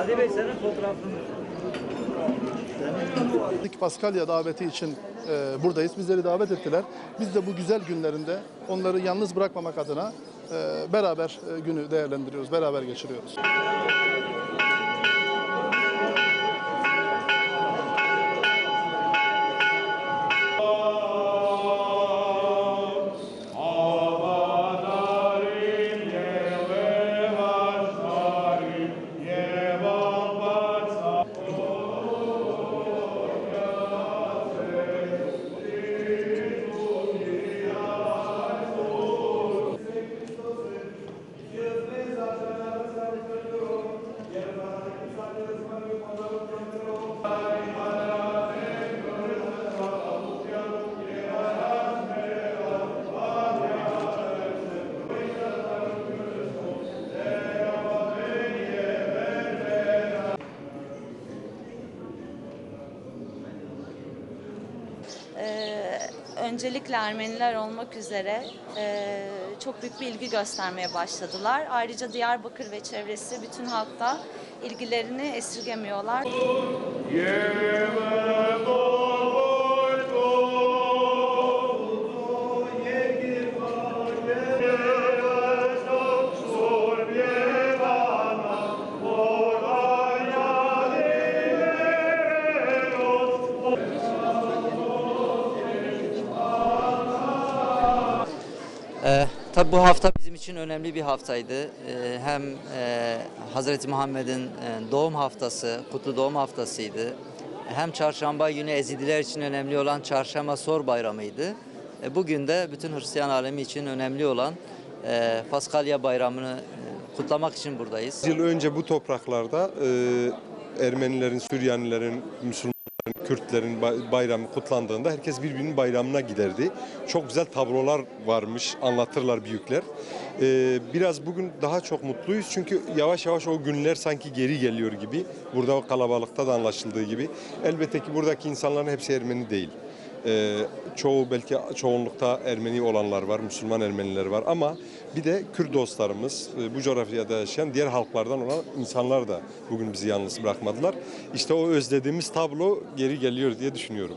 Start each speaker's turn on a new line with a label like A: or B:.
A: Hadi Bey senin fotoğrafın.
B: İlk Paskalya daveti için e, buradayız. Bizleri davet ettiler. Biz de bu güzel günlerinde onları yalnız bırakmamak adına e, beraber e, günü değerlendiriyoruz, beraber geçiriyoruz.
C: Öncelikle Ermeniler olmak üzere e, çok büyük bir ilgi göstermeye başladılar. Ayrıca Diyarbakır ve çevresi bütün halkta ilgilerini esirgemiyorlar.
D: Ee, tabii bu hafta bizim için önemli bir haftaydı. Ee, hem e, Hazreti Muhammed'in e, doğum haftası, kutlu doğum haftasıydı. Hem çarşamba günü Ezidiler için önemli olan Çarşamba Sor Bayramı'ydı. E, bugün de bütün Hristiyan alemi için önemli olan e, Paskalya Bayramı'nı e, kutlamak için buradayız.
E: yıl önce bu topraklarda e, Ermenilerin, Süryanilerin, Müslümanların, Kürtlerin bay- bayramı kutlandığında herkes birbirinin bayramına giderdi. Çok güzel tablolar varmış, anlatırlar büyükler. E, biraz bugün daha çok mutluyuz çünkü yavaş yavaş o günler sanki geri geliyor gibi. Burada o kalabalıkta da anlaşıldığı gibi. Elbette ki buradaki insanların hepsi Ermeni değil. Ee, çoğu belki çoğunlukta Ermeni olanlar var, Müslüman Ermeniler var ama bir de Kürt dostlarımız, e, bu coğrafyada yaşayan diğer halklardan olan insanlar da bugün bizi yalnız bırakmadılar. İşte o özlediğimiz tablo geri geliyor diye düşünüyorum.